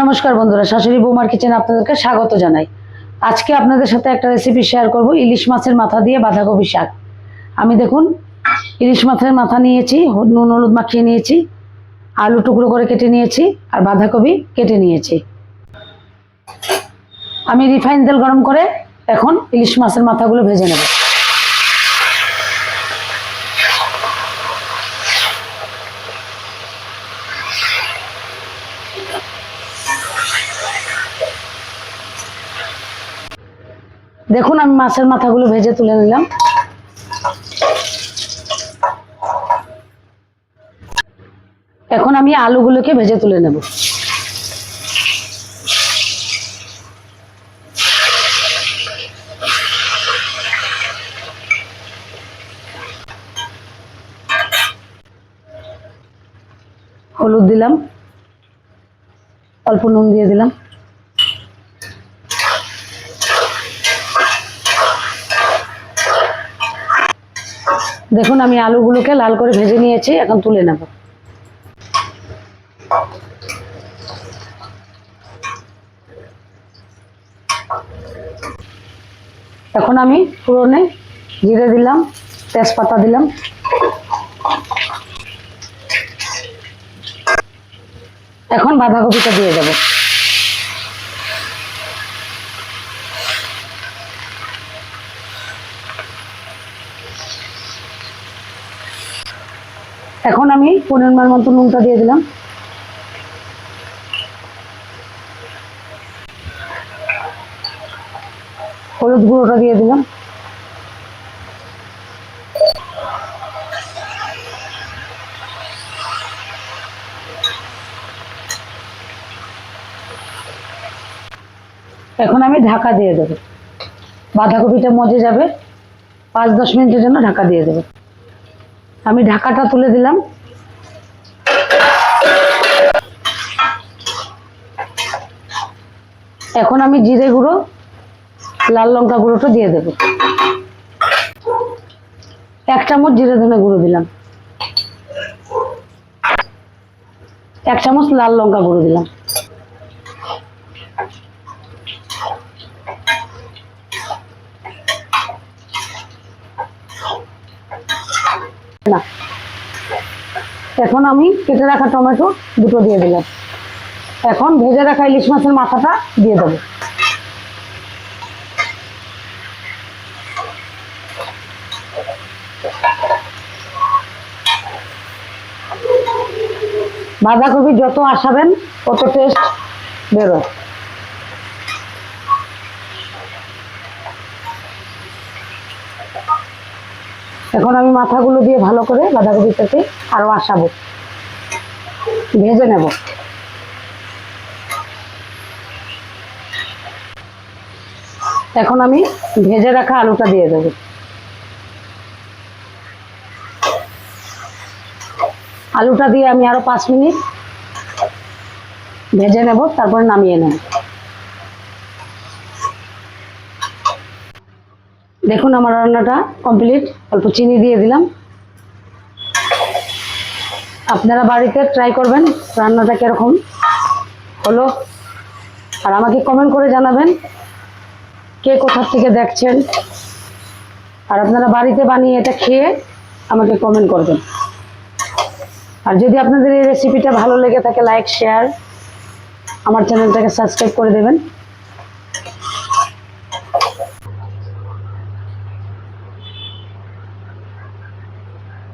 নমস্কার বন্ধুরা, শাশুড়ি বৌমার কিচেন আপনাদেরকে স্বাগত জানাই। আজকে আপনাদের সাথে একটা রেসিপি শেয়ার করব, ইলিশ মাছের মাথা দিয়ে বাঁধাকপি শাক। আমি দেখুন, ইলিশ মাছের মাথা নিয়েছি নুন, হলুদ মাখিয়ে নিয়েছি, আলু টুকরো করে কেটে নিয়েছি, আর বাঁধাকপি কেটে নিয়েছি। আমি রিফাইন তেল গরম করে এখন ইলিশ মাছের মাথাগুলো ভেজে নেব। দেখুন, আমি মাছের মাথাগুলো ভেজে তুলে নিলাম। এখন আমি আলুগুলোকে ভেজে তুলে নেব। হলুদ দিলাম, অল্প নুন দিয়ে দিলাম। দেখুন, আমি আলুগুলোকে লাল করে ভেজে নিয়েছি, এখন তুলে নেব। এখন আমি পুরনে জিরে দিলাম, তেজপাতা দিলাম। এখন বাঁধাকপিটা দিয়ে দেবো। এখন আমি পরিমাণ মতো নুনটা দিয়ে দিলাম। হলুদ গুঁড়োটা দিয়ে দিলাম। এখন আমি ঢাকা দিয়ে দেবো। বাঁধাকপিটা মজে যাবে। পাঁচ দশ মিনিটের জন্য ঢাকা দিয়ে দেবো। আমি ঢাকাটা তুলে দিলাম। এখন আমি জিরে গুঁড়ো, লাল লঙ্কা গুঁড়োটা দিয়ে দেব। এক চামচ জিরে ধনে গুঁড়ো দিলাম। এক চামচ লাল লঙ্কা গুঁড়ো দিলাম। না। এখন আমি কেটে রাখা টমেটো দুটো দিয়ে দিলাম। এখন ভেজে রাখা ইলিশ মাছের মাথাটা দিয়ে দেবো। বাঁধাকপি যত আসাবেন, তত টেস্ট বেরোয়। এখন আমি মাথাগুলো দিয়ে ভালো করে বাঁধাকপিটাকে আরও আসাবো ভেজে নেব। এখন আমি ভেজে রাখা আলুটা দিয়ে দেবো। আলুটা দিয়ে আমি আরও পাঁচ মিনিট ভেজে নেব, তারপরে নামিয়ে নেব। দেখুন আমার রান্নাটা কমপ্লিট অল্প চিনি দিয়ে দিলাম। আপনারা বাড়িতে ট্রাই করবেন রান্নাটা কীরকম হলো। আর আমাকে কমেন্ট করে জানাবেন কে কোথার থেকে দেখছেন। আর আপনারা বাড়িতে বানিয়ে এটা খেয়ে আমাকে কমেন্ট করবেন। আর যদি আপনাদের এই রেসিপিটা ভালো লেগে থাকে লাইক শেয়ার আমার চ্যানেলটাকে সাবস্ক্রাইব করে দেবেন।